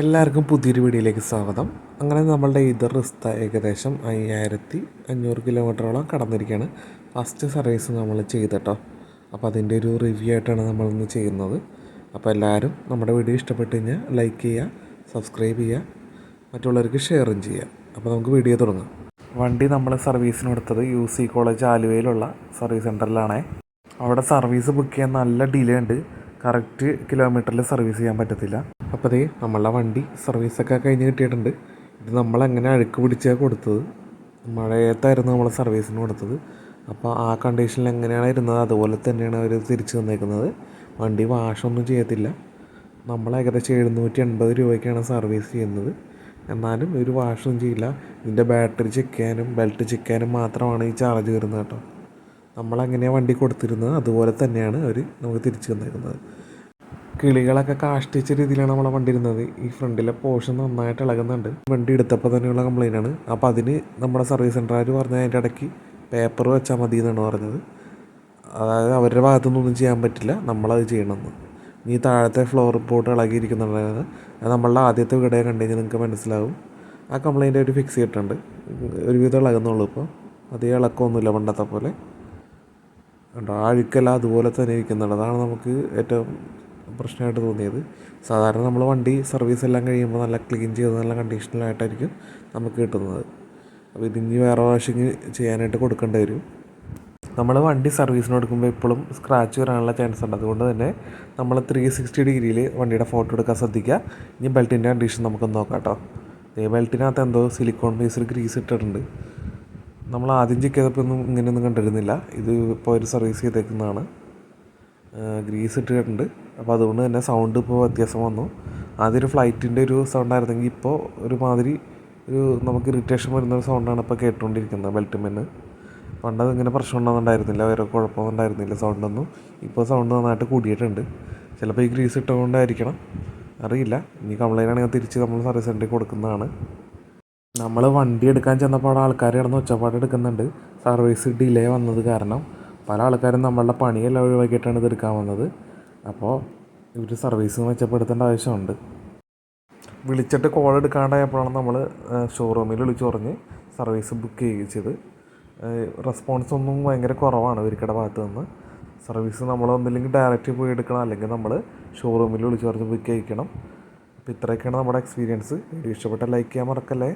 എല്ലാവർക്കും പുതിയൊരു വീഡിയോയിലേക്ക് സ്വാഗതം. അങ്ങനെ നമ്മളുടെ ഇതർ റിസ്ത ഏകദേശം അയ്യായിരത്തി അഞ്ഞൂറ് കിലോമീറ്ററോളം കടന്നിരിക്കുകയാണ്. ഫസ്റ്റ് സർവീസ് നമ്മൾ ചെയ്തിട്ടോ. അപ്പോൾ അതിന്റെ ഒരു റിവ്യൂ ആയിട്ടാണ് നമ്മളിന്ന് ചെയ്യുന്നത്. അപ്പോൾ എല്ലാവരും നമ്മുടെ വീഡിയോ ഇഷ്ടപ്പെട്ട് കഴിഞ്ഞാൽ ലൈക്ക് ചെയ്യുക സബ്സ്ക്രൈബ് ചെയ്യുക മറ്റുള്ളവർക്ക് ഷെയറും ചെയ്യുക. അപ്പോൾ നമുക്ക് വീഡിയോ തുടങ്ങാം. വണ്ടി നമ്മൾ സർവീസിന് കൊടുത്തത് യു സി കോളേജ് ആലുവയിലുള്ള സർവീസ് സെന്ററിലാണേ അവിടെ സർവീസ് ബുക്ക് ചെയ്യാൻ നല്ല ഡിലേ ഉണ്ട്. കറക്റ്റ് കിലോമീറ്ററിൽ സർവീസ് ചെയ്യാൻ പറ്റത്തില്ല. അപ്പോൾ അതേ നമ്മളുടെ വണ്ടി സർവീസൊക്കെ കഴിഞ്ഞ് കിട്ടിയിട്ടുണ്ട്. ഇത് നമ്മളെങ്ങനെ അഴുക്ക് പിടിച്ചാണ് കൊടുത്തത്? മഴയത്തായിരുന്നു നമ്മൾ സർവീസിന് കൊടുത്തത്. അപ്പോൾ ആ കണ്ടീഷനിൽ എങ്ങനെയാണ് ഇരുന്നത്? അതുപോലെ തന്നെയാണ് അവർ തിരിച്ചു തന്നേക്കുന്നത്. വണ്ടി വാഷൊന്നും ചെയ്യത്തില്ല. നമ്മൾ ഏകദേശം എഴുന്നൂറ്റി എൺപത് രൂപയ്ക്കാണ് സർവീസ് ചെയ്യുന്നത്. എന്നാലും ഒരു വാഷൊന്നും ചെയ്യില്ല. ഇതിന്റെ ബാറ്ററി ചെക്ക് ചെയ്യാനും ബെൽറ്റ് ചെക്ക് ചെയ്യാനും മാത്രമാണ് ഈ ചാർജ് വരുന്നത് കേട്ടോ. നമ്മളെങ്ങനെയാണ് വണ്ടി കൊടുത്തിരുന്നത്? അതുപോലെ തന്നെയാണ് അവർ നമുക്ക് തിരിച്ചു തന്നേക്കുന്നത്. കിളികളൊക്കെ കാഷ്ടിച്ച രീതിയിലാണ് നമ്മളെ വണ്ടി ഇരുന്നത്. ഈ ഫ്രണ്ടിലെ പോർഷൻ നന്നായിട്ട് ഇളകുന്നുണ്ട്. വണ്ടി എടുത്തപ്പോൾ തന്നെയുള്ള കംപ്ലൈന്റ് ആണ്. അപ്പോൾ അതിന് നമ്മുടെ സർവീസ് സെന്ററുകാർ പറഞ്ഞ അതിന്റെ ഇടയ്ക്ക് പേപ്പർ വെച്ചാൽ മതി എന്നാണ് പറഞ്ഞത്. അതായത് അവരുടെ ഭാഗത്തുനിന്നൊന്നും ചെയ്യാൻ പറ്റില്ല. നമ്മളത് ചെയ്യണമെന്ന്. ഈ താഴത്തെ ഫ്ലോർ റിപ്പോർട്ട് ഇളകിയിരിക്കുന്നുണ്ടായത് അത് നമ്മളുടെ ആദ്യത്തെ വീടെ കണ്ടു കഴിഞ്ഞാൽ നിങ്ങൾക്ക് മനസ്സിലാവും. ആ കംപ്ലൈന്റ് അവർ ഫിക്സ് ചെയ്തിട്ടുണ്ട്. ഒരുവിധം ഇളകുന്നുള്ളൂ ഇപ്പോൾ അധികം ഇളക്കമൊന്നുമില്ല പണ്ടത്തെ പോലെ. കണ്ടോ? അഴുക്കെല്ലാം അതുപോലെ തന്നെ ഇരിക്കുന്നുണ്ട്. അതാണ് നമുക്ക് ഏറ്റവും പ്രശ്നമായിട്ട് തോന്നിയത്. സാധാരണ നമ്മൾ വണ്ടി സർവീസ് എല്ലാം കഴിയുമ്പോൾ നല്ല ക്ലീൻ ചെയ്ത് നല്ല കണ്ടീഷനിലായിട്ടായിരിക്കും നമുക്ക് കിട്ടുന്നത്. അപ്പോൾ ഇതിനി വേറെ വാഷിങ് ചെയ്യാനായിട്ട് കൊടുക്കേണ്ടി വരും. നമ്മൾ വണ്ടി സർവീസിന് കൊടുക്കുമ്പോൾ ഇപ്പോഴും സ്ക്രാച്ച് വരാനുള്ള ചാൻസ് ഉണ്ട്. അതുകൊണ്ട് തന്നെ നമ്മൾ ത്രീ സിക്സ്റ്റി ഡിഗ്രിയിൽ വണ്ടിയുടെ ഫോട്ടോ എടുക്കാൻ ശ്രദ്ധിക്കുക. ഇനി ബെൽറ്റിന്റെ കണ്ടീഷൻ നമുക്കൊന്ന് നോക്കാം കേട്ടോ. ഈ ബെൽറ്റിനകത്ത് എന്തോ സിലിക്കോൺ ബേസിൽ ഗ്രീസ് ഇട്ടിട്ടുണ്ട്. നമ്മൾ ആദ്യം ചെക്ക് ചെയ്തപ്പോൾ ഒന്നും ഇങ്ങനെയൊന്നും കണ്ടിരുന്നില്ല. ഇത് ഇപ്പോൾ ഒരു സർവീസ് ചെയ്തേക്കുന്നതാണ്. ഗ്രീസ് ഇട്ടിട്ടുണ്ട്. അപ്പോൾ അതുകൊണ്ട് തന്നെ സൗണ്ട് ഇപ്പോൾ വ്യത്യാസം വന്നു. ആദ്യം ഒരു ഫ്ലൈറ്റിന്റെ ഒരു സൗണ്ടായിരുന്നെങ്കിൽ ഇപ്പോൾ ഒരുമാതിരി ഒരു നമുക്ക് ഇറിറ്റേഷൻ വരുന്ന ഒരു സൗണ്ടാണ് ഇപ്പോൾ കേട്ടുകൊണ്ടിരിക്കുന്നത് ബെൽറ്റുമെന്ന് പണ്ട് അതിങ്ങനെ പ്രശ്നമൊന്നും ഉണ്ടായിരുന്നില്ല വേറെ കുഴപ്പമൊന്നും ഉണ്ടായിരുന്നില്ല സൗണ്ടൊന്നും ഇപ്പോൾ സൗണ്ട് നന്നായിട്ട് കൂടിയിട്ടുണ്ട്. ചിലപ്പോൾ ഈ ഗ്രീസ് ഇട്ടുകൊണ്ടായിരിക്കണം അറിയില്ല. ഇനി കംപ്ലൈന്റ് ആണെങ്കിൽ തിരിച്ച് നമ്മൾ സർവീസ് സെന്ററിൽ കൊടുക്കുന്നതാണ്. നമ്മൾ വണ്ടി എടുക്കാൻ ചെന്നപ്പോൾ അവിടെ ആൾക്കാർ കിടന്ന് ഒച്ചപ്പാട് എടുക്കുന്നുണ്ട്. സർവീസ് ഡിലേ വന്നത് കാരണം. പല ആൾക്കാരും നമ്മളുടെ പണിയെല്ലാം ഒഴിവാക്കിയിട്ടാണ് ഇതെടുക്കാൻ വന്നത്. അപ്പോൾ ഇവർ സർവീസ് മെച്ചപ്പെടുത്തേണ്ട ആവശ്യമുണ്ട്. വിളിച്ചിട്ട് കോൾ എടുക്കാണ്ടായപ്പോഴാണ് നമ്മൾ ഷോറൂമിൽ വിളിച്ച് പറഞ്ഞ് സർവീസ് ബുക്ക് ചെയ്യിച്ചത് റെസ്പോൺസ് ഒന്നും ഭയങ്കര കുറവാണ് ഇവർക്കിടെ ഭാഗത്ത് നിന്ന് സർവീസ് നമ്മൾ ഒന്നില്ലെങ്കിൽ ഡയറക്റ്റ് പോയി എടുക്കണം അല്ലെങ്കിൽ നമ്മൾ ഷോറൂമിൽ വിളിച്ച് പറഞ്ഞ് ബുക്ക് ചെയ്യിക്കണം. അപ്പോൾ ഇത്രയൊക്കെയാണ് നമ്മുടെ എക്സ്പീരിയൻസ് ഇഷ്ടപ്പെട്ട ലൈക്ക് ചെയ്യാൻ മറക്കല്ലേ?